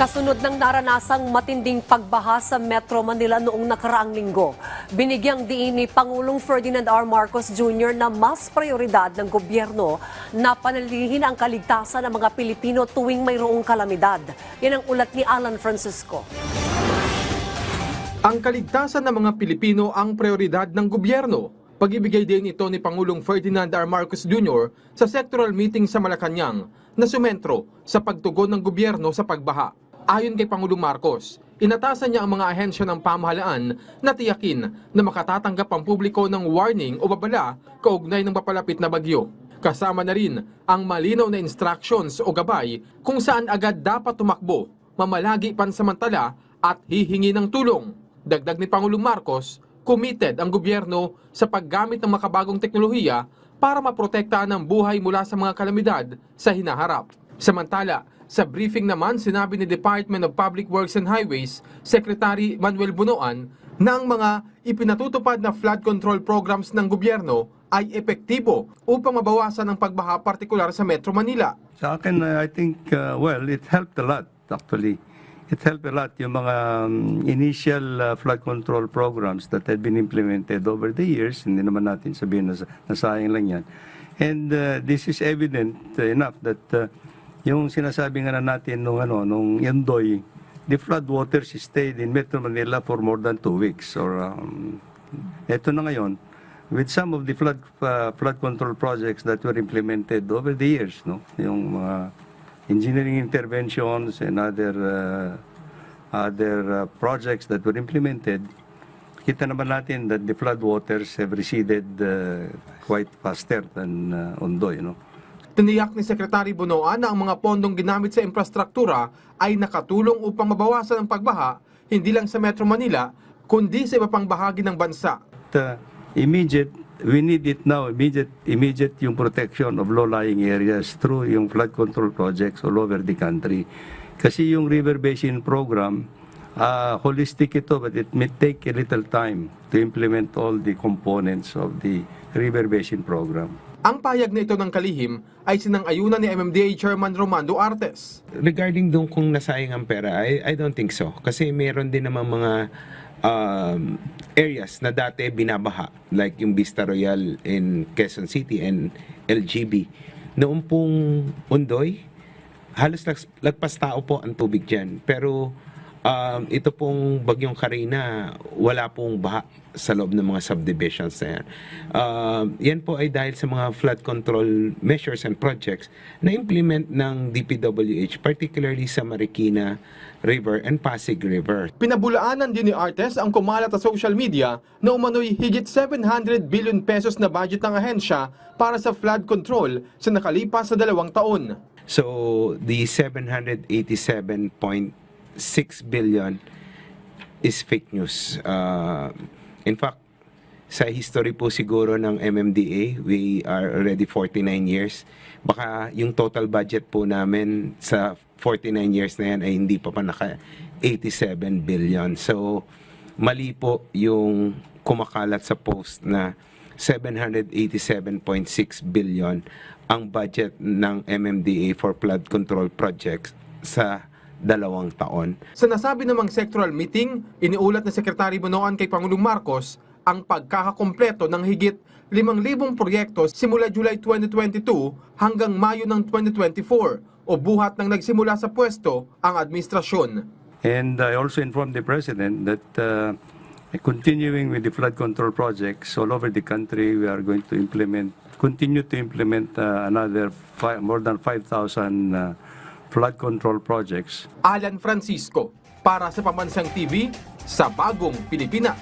Kasunod ng naranasang matinding pagbaha sa Metro Manila noong nakaraang linggo, binigyang diin ni Pangulong Ferdinand R. Marcos Jr. na mas prioridad ng gobyerno na panalihin ang kaligtasan ng mga Pilipino tuwing mayroong kalamidad. Yan ang ulat ni Alan Francisco. Ang kaligtasan ng mga Pilipino ang prioridad ng gobyerno. Pag-ibigay din ito ni Pangulong Ferdinand R. Marcos Jr. sa sectoral meeting sa Malacanang na sumentro sa pagtugon ng gobyerno sa pagbaha. Ayon kay Pangulong Marcos, inatasan niya ang mga ahensya ng pamahalaan na tiyakin na makatatanggap ang publiko ng warning o babala kaugnay ng papalapit na bagyo. Kasama na rin ang malinaw na instructions o gabay kung saan agad dapat tumakbo, mamalagi pansamantala at hihingi ng tulong. Dagdag ni Pangulong Marcos, committed ang gobyerno sa paggamit ng makabagong teknolohiya para maprotektahan ang buhay mula sa mga kalamidad sa hinaharap. Samantala, sa briefing naman sinabi ni Department of Public Works and Highways Secretary Manuel Bunoan na ang mga ipinatutupad na flood control programs ng gobyerno ay epektibo upang mabawasan ang pagbaha partikular sa Metro Manila. Sa akin, uh, I think, uh, well, it helped a lot, actually. It helped a lot yung mga um, initial uh, flood control programs that had been implemented over the years. Hindi naman natin sabihin na sa- nasayang lang yan. And uh, this is evident enough that uh, yung sinasabi nga na natin nung, ano, nung Yandoy, the flood waters stayed in Metro Manila for more than two weeks. Or, um, eto na ngayon, with some of the flood uh, flood control projects that were implemented over the years, no, yung mga engineering interventions and other uh, other uh, projects that were implemented, kita naman natin that the flood waters have receded uh, quite faster than uh, Ondoy, no. Tiniyak ni Secretary Bunoan na ang mga pondong ginamit sa infrastruktura ay nakatulong upang mabawasan ang pagbaha hindi lang sa Metro Manila kundi sa iba pang bahagi ng bansa. Uh, immediate we need it now immediate immediate yung protection of low-lying areas through yung flood control projects all over the country. Kasi yung river basin program uh, holistic ito but it may take a little time to implement all the components of the river basin program. Ang payag na ito ng kalihim ay sinang-ayunan ni MMDA Chairman Romando Artes. regarding doon kung nasayang ang pera, I, I don't think so. Kasi meron din naman mga um, areas na dati binabaha, like yung Vista Royal in Quezon City and LGB. Noong pong undoy, halos lag, lagpas tao po ang tubig dyan. Pero um, ito pong bagyong Karina, wala pong baha sa loob ng mga subdivisions na yan. Um, yan po ay dahil sa mga flood control measures and projects na implement ng DPWH, particularly sa Marikina River and Pasig River. Pinabulaanan din ni Artes ang kumalat sa social media na umano'y higit 700 billion pesos na budget ng ahensya para sa flood control sa nakalipas sa dalawang taon. So, the 787.6 billion is fake news. Uh, in fact, sa history po siguro ng MMDA, we are already 49 years. Baka yung total budget po namin sa 49 years na yan ay hindi pa pa naka 87 billion. So, mali po yung kumakalat sa post na 787.6 billion ang budget ng MMDA for flood control projects sa dalawang taon. Sa nasabi namang sectoral meeting, iniulat ni Secretary Bunoan kay Pangulong Marcos ang pagkakakompleto ng higit 5,000 proyekto simula July 2022 hanggang Mayo ng 2024 o buhat ng nagsimula sa pwesto ang administrasyon. And I also informed the President that uh, continuing with the flood control projects all over the country, we are going to implement, continue to implement uh, another fi- more than 5,000 uh, flood control projects Alan Francisco para sa Pambansang TV sa Bagong Pilipinas.